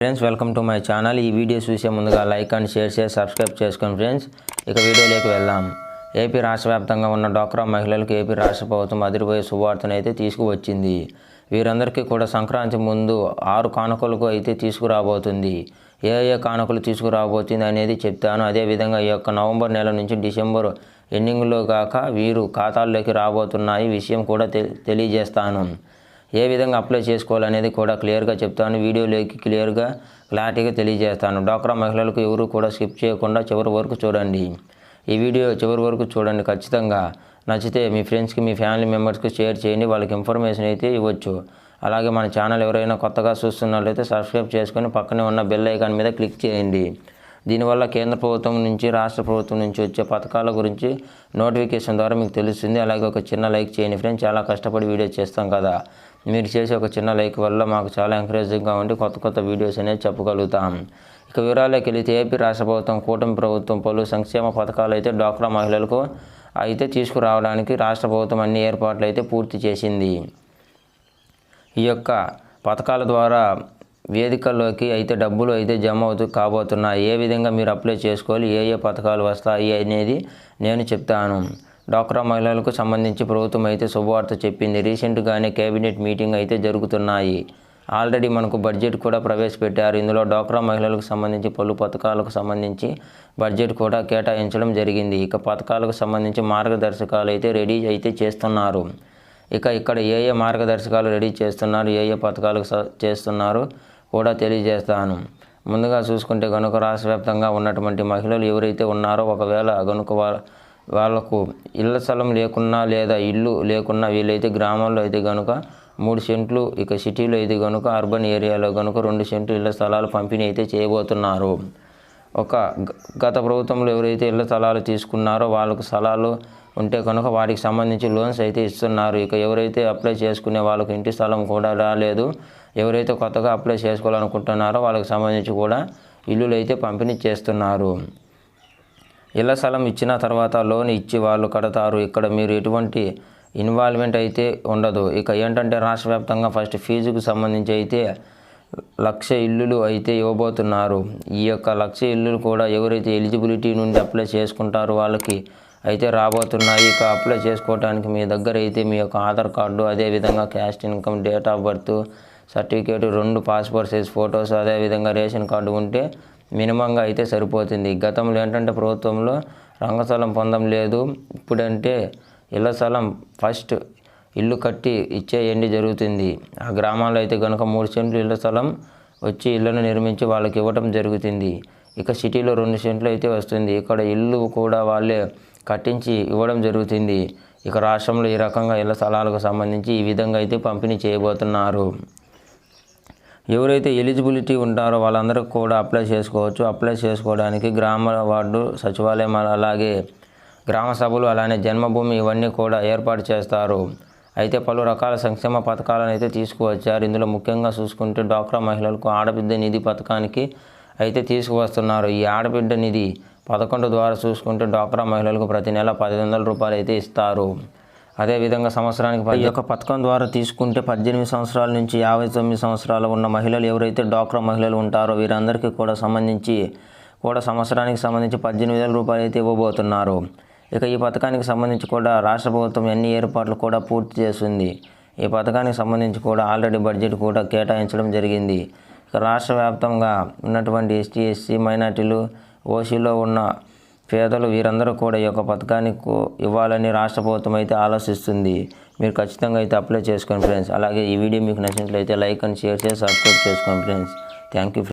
Friends welcome to my channel ఈ video చూసే ముందుగా లైక్ అండ్ షేర్ చేసి సబ్స్క్రైబ్ చేసుకోండి ఫ్రెండ్స్ ఇక వీడియోలోకి వెళ్దాం. ఏపీ రాష్ట్ర వ్యాప్తంగా ఉన్న డోక్రా మహిళలకు ఏపీ రాష్ట్ర ప్రభుత్వం అదిరిపోయే శుభవార్తను అయితే తీసుకువచ్చింది. వీరందరికీ కూడా సంక్రాంతి ముందు ఆరు కానుకలకు అయితే తీసుకురాబోతుంది. ఏ ఏ కానుకలు తీసుకురాబోతుంది అనేది చెప్తాను. అదేవిధంగా ఈ యొక్క నవంబర్ నెల నుంచి డిసెంబర్ ఎండింగ్లో కాక వీరు ఖాతాల్లోకి రాబోతున్నాయి. విషయం కూడా తె తెలియజేస్తాను. ఏ విధంగా అప్లై చేసుకోవాలనేది కూడా క్లియర్గా చెప్తాను. వీడియోలోకి క్లియర్గా క్లారిటీగా తెలియజేస్తాను. డాక్రా మహిళలకు ఎవరు కూడా స్కిప్ చేయకుండా చివరి వరకు చూడండి. ఈ వీడియో చివరి వరకు చూడండి. ఖచ్చితంగా నచ్చితే మీ ఫ్రెండ్స్కి మీ ఫ్యామిలీ మెంబర్స్కి షేర్ చేయండి. వాళ్ళకి ఇన్ఫర్మేషన్ అయితే ఇవ్వచ్చు. అలాగే మన ఛానల్ ఎవరైనా కొత్తగా చూస్తున్నట్లయితే సబ్స్క్రైబ్ చేసుకొని పక్కనే ఉన్న బెల్ ఐకాన్ మీద క్లిక్ చేయండి. దీనివల్ల కేంద్ర ప్రభుత్వం నుంచి రాష్ట్ర ప్రభుత్వం నుంచి వచ్చే పథకాల గురించి నోటిఫికేషన్ ద్వారా మీకు తెలుస్తుంది. అలాగే ఒక చిన్న లైక్ చేయండి ఫ్రెండ్స్. చాలా కష్టపడి వీడియో చేస్తాం కదా. మీరు చేసే ఒక చిన్న లైక్ వల్ల మాకు చాలా ఎంకరేజింగ్గా ఉండి కొత్త కొత్త వీడియోస్ అనేది చెప్పగలుగుతాం. ఇక వివరాల్లోకి వెళితే ఏపీ రాష్ట్ర ప్రభుత్వం కూటమి ప్రభుత్వం పలు సంక్షేమ పథకాలు అయితే డ్వాక్రా మహిళలకు అయితే తీసుకురావడానికి రాష్ట్ర ప్రభుత్వం అన్ని ఏర్పాట్లు అయితే పూర్తి చేసింది. ఈ యొక్క పథకాల ద్వారా వేదికల్లోకి అయితే డబ్బులు అయితే జమ అవుతూ కాబోతున్నాయి. ఏ విధంగా మీరు అప్లై చేసుకోవాలి? ఏ ఏ పథకాలు వస్తాయి అనేది నేను చెప్తాను. డాక్రా మహిళలకు సంబంధించి ప్రభుత్వం అయితే శుభవార్త చెప్పింది. రీసెంట్గానే కేబినెట్ మీటింగ్ అయితే జరుగుతున్నాయి. ఆల్రెడీ మనకు బడ్జెట్ కూడా ప్రవేశపెట్టారు. ఇందులో డాక్రా మహిళలకు సంబంధించి పలు పథకాలకు సంబంధించి బడ్జెట్ కూడా కేటాయించడం జరిగింది. ఇక పథకాలకు సంబంధించి మార్గదర్శకాలు అయితే రెడీ అయితే చేస్తున్నారు. ఇక ఇక్కడ ఏ ఏ మార్గదర్శకాలు రెడీ చేస్తున్నారు? ఏ ఏ పథకాలకు స- చేస్తున్నారు? కూడా తెలియజేస్తాను. ముందుగా చూసుకుంటే కనుక రాష్ట్ర వ్యాప్తంగా ఉన్నటువంటి మహిళలు ఎవరైతే ఉన్నారో ఒకవేళ కనుక వా- వాళ్ళకు ఇళ్ళ స్థలం లేకున్నా లేదా ఇల్లు లేకున్నా వీళ్ళైతే గ్రామాల్లో అయితే కనుక మూడు సెంట్లు ఇక సిటీలో అయితే కనుక అర్బన్ ఏరియాలో కనుక రెండు సెంట్లు ఇళ్ళ స్థలాలు పంపిణీ అయితే చేయబోతున్నారు. ఒక గ- గత ప్రభుత్వంలో ఎవరైతే ఇళ్ళ స్థలాలు తీసుకున్నారో వాళ్ళకు స్థలాలు ఉంటే కనుక వాటికి సంబంధించి లోన్స్ అయితే ఇస్తున్నారు. ఇక ఎవరైతే అప్లై చేసుకునే వాళ్ళకు ఇంటి స్థలం కూడా రాలేదు ఎవరైతే కొత్తగా అప్లై చేసుకోవాలనుకుంటున్నారో వాళ్ళకి సంబంధించి కూడా ఇల్లులు అయితే పంపిణీ చేస్తున్నారు. ఇళ్ళ స్థలం ఇచ్చిన తర్వాత లోన్ ఇచ్చి వాళ్ళు కడతారు. ఇక్కడ మీరు ఎటువంటి ఇన్వాల్వ్మెంట్ అయితే ఉండదు. ఇక ఏంటంటే రాష్ట్ర వ్యాప్తంగా ఫస్ట్ ఫీజుకు సంబంధించి అయితే లక్ష ఇల్లులు అయితే ఇవ్వబోతున్నారు. ఈ యొక్క లక్ష ఇల్లులు కూడా ఎవరైతే ఎలిజిబిలిటీ నుండి అప్లై చేసుకుంటారో వాళ్ళకి అయితే రాబోతున్నాయి. ఇక అప్లై చేసుకోవడానికి మీ దగ్గర అయితే మీ యొక్క ఆధార్ కార్డు అదేవిధంగా caste income date of birth certificate రెండు పాస్పోర్ట్ సైజ్ ఫొటోస్ అదేవిధంగా రేషన్ కార్డు ఉంటే మినిమంగా అయితే సరిపోతుంది. గతంలో ఏంటంటే ప్రభుత్వంలో రంగస్థలం పొందడం లేదు. ఇప్పుడంటే ఇళ్ళ స్థలం ఫస్ట్ ఇల్లు కట్టి ఇచ్చేయండి జరుగుతుంది. ఆ గ్రామాల్లో అయితే కనుక మూడు సెంట్లు ఇళ్ళ స్థలం వచ్చి ఇళ్ళను నిర్మించి వాళ్ళకి ఇవ్వటం జరుగుతుంది. ఇక సిటీలో రెండు సెంట్లు అయితే వస్తుంది. ఇక్కడ ఇల్లు కూడా వాళ్ళే కట్టించి ఇవ్వడం జరుగుతుంది. ఇక రాష్ట్రంలో ఈ రకంగా ఇళ్ళ స్థలాలకు సంబంధించి ఈ విధంగా అయితే పంపిణీ చేయబోతున్నారు. ఎవరైతే ఎలిజిబిలిటీ ఉంటారో వాళ్ళందరూ కూడా అప్లై చేసుకోవచ్చు. అప్లై చేసుకోవడానికి గ్రామ వార్డు సచివాలయం అలాగే గ్రామ సభలు అలానే జన్మభూమి ఇవన్నీ కూడా ఏర్పాటు చేస్తారు. అయితే పలు రకాల సంక్షేమ పథకాలను అయితే తీసుకువచ్చారు. ఇందులో ముఖ్యంగా చూసుకుంటే డ్వాక్రా మహిళలకు ఆడబిడ్డ నిధి పథకానికి అయితే తీసుకువస్తున్నారు. ఈ ఆడబిడ్డ నిధి పదకొండు ద్వారా చూసుకుంటే డ్వాక్రా మహిళలకు ప్రతి నెల పది వందల రూపాయలు అయితే ఇస్తారు. అదేవిధంగా సంవత్సరానికి ఈ యొక్క పథకం ద్వారా తీసుకుంటే పద్దెనిమిది సంవత్సరాల నుంచి యాభై తొమ్మిది సంవత్సరాలు ఉన్న మహిళలు ఎవరైతే డ్వాక్రా మహిళలు ఉంటారో వీరందరికీ కూడా సంబంధించి కూడా సంవత్సరానికి సంబంధించి పద్దెనిమిది వేల రూపాయలు అయితే ఇవ్వబోతున్నారు. ఇక ఈ పథకానికి సంబంధించి కూడా రాష్ట్ర ప్రభుత్వం అన్ని ఏర్పాట్లు కూడా పూర్తి చేస్తుంది. ఈ పథకానికి సంబంధించి కూడా ఆల్రెడీ బడ్జెట్ కూడా కేటాయించడం జరిగింది. ఇక రాష్ట్ర వ్యాప్తంగా ఉన్నటువంటి ఎస్టీ ఎస్సీ మైనార్టీలు ఓసీలో ఉన్న పేదలు వీరందరూ కూడా ఈ యొక్క పథకాన్ని కో- ఇవ్వాలని రాష్ట్ర ప్రభుత్వం అయితే ఆలోచిస్తుంది. మీరు ఖచ్చితంగా అయితే అప్లై చేసుకోండి ఫ్రెండ్స్. అలాగే ఈ వీడియో మీకు నచ్చినట్లయితే లైక్ అండ్ షేర్ చేసి సబ్స్క్రైబ్ చేసుకోండి ఫ్రెండ్స్. Thank you